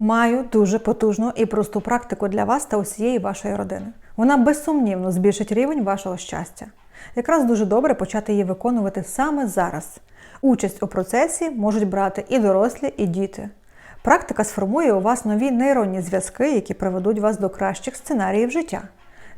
Маю дуже потужну і просту практику для вас та усієї вашої родини. Вона безсумнівно збільшить рівень вашого щастя. Якраз дуже добре почати її виконувати саме зараз. Участь у процесі можуть брати і дорослі, і діти. Практика сформує у вас нові нейронні зв'язки, які приведуть вас до кращих сценаріїв життя.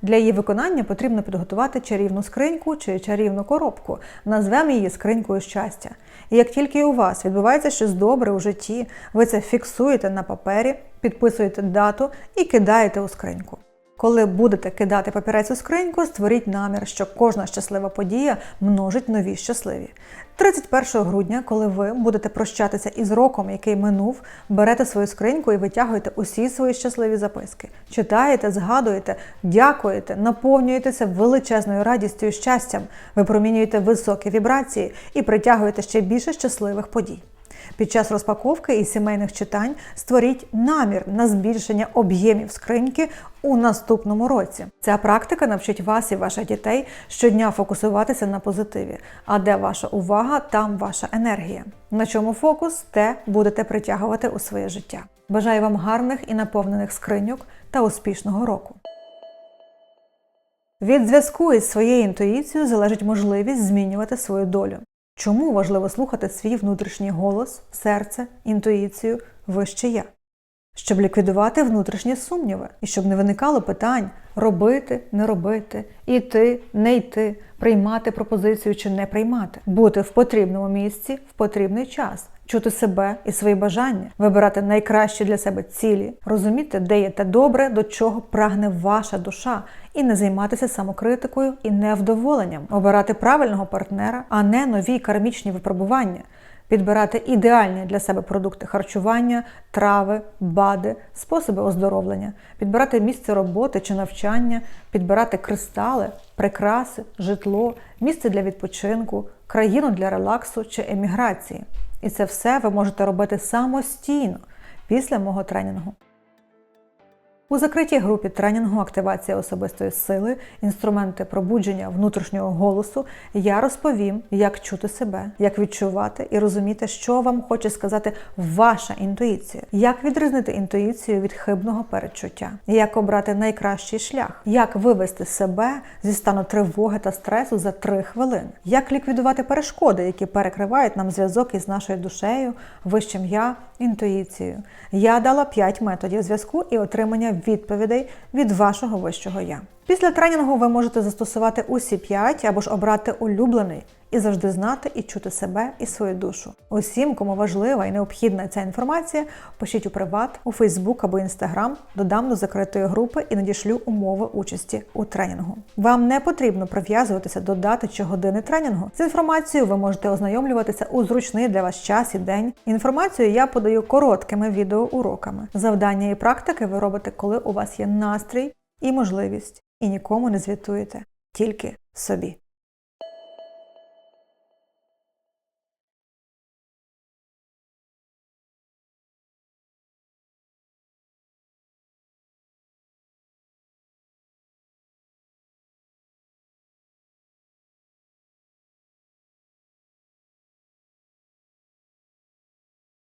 Для її виконання потрібно підготувати чарівну скриньку чи чарівну коробку. Назвемо її скринькою щастя. І як тільки у вас відбувається щось добре у житті, ви це фіксуєте на папері, підписуєте дату і кидаєте у скриньку. Коли будете кидати папірець у скриньку, створіть намір, що кожна щаслива подія множить нові щасливі. 31 грудня, коли ви будете прощатися із роком, який минув, берете свою скриньку і витягуєте усі свої щасливі записки. Читаєте, згадуєте, дякуєте, наповнюєтеся величезною радістю і щастям, випромінюєте високі вібрації і притягуєте ще більше щасливих подій. Під час розпаковки і сімейних читань створіть намір на збільшення об'ємів скриньки у наступному році. Ця практика навчить вас і ваших дітей щодня фокусуватися на позитиві. А де ваша увага, там ваша енергія. На чому фокус, те будете притягувати у своє життя. Бажаю вам гарних і наповнених скриньок та успішного року. Від зв'язку із своєю інтуїцією залежить можливість змінювати свою долю. Чому важливо слухати свій внутрішній голос, серце, інтуїцію, вище я? Щоб ліквідувати внутрішні сумніви і щоб не виникало питань робити, не робити, іти, не йти, приймати пропозицію чи не приймати, бути в потрібному місці в потрібний час, чути себе і свої бажання, вибирати найкращі для себе цілі, розуміти, де є те добре, до чого прагне ваша душа, і не займатися самокритикою і невдоволенням, обирати правильного партнера, а не нові кармічні випробування. Підбирати ідеальні для себе продукти харчування, трави, бади, способи оздоровлення, підбирати місце роботи чи навчання, підбирати кристали, прикраси, житло, місце для відпочинку, країну для релаксу чи еміграції. І це все ви можете робити самостійно після мого тренінгу. У закритій групі тренінгу Активація особистої сили, інструменти пробудження внутрішнього голосу. Я розповім, як чути себе, як відчувати і розуміти, що вам хоче сказати ваша інтуїція, як відрізнити інтуїцію від хибного передчуття, як обрати найкращий шлях, як вивести себе зі стану тривоги та стресу за три хвилини, як ліквідувати перешкоди, які перекривають нам зв'язок із нашою душею, вищим я, інтуїцією. Я дала 5 методів зв'язку і отримання відповідей від вашого вищого я. Після тренінгу ви можете застосувати усі 5 або ж обрати улюблений і завжди знати і чути себе і свою душу. Усім, кому важлива і необхідна ця інформація, пишіть у приват, у Фейсбук або Інстаграм, додам до закритої групи і надішлю умови участі у тренінгу. Вам не потрібно прив'язуватися до дати чи години тренінгу. З інформацією ви можете ознайомлюватися у зручний для вас час і день. Інформацію я подаю короткими відеоуроками. Завдання і практики ви робите, коли у вас є настрій і можливість, і нікому не звітуєте, тільки собі.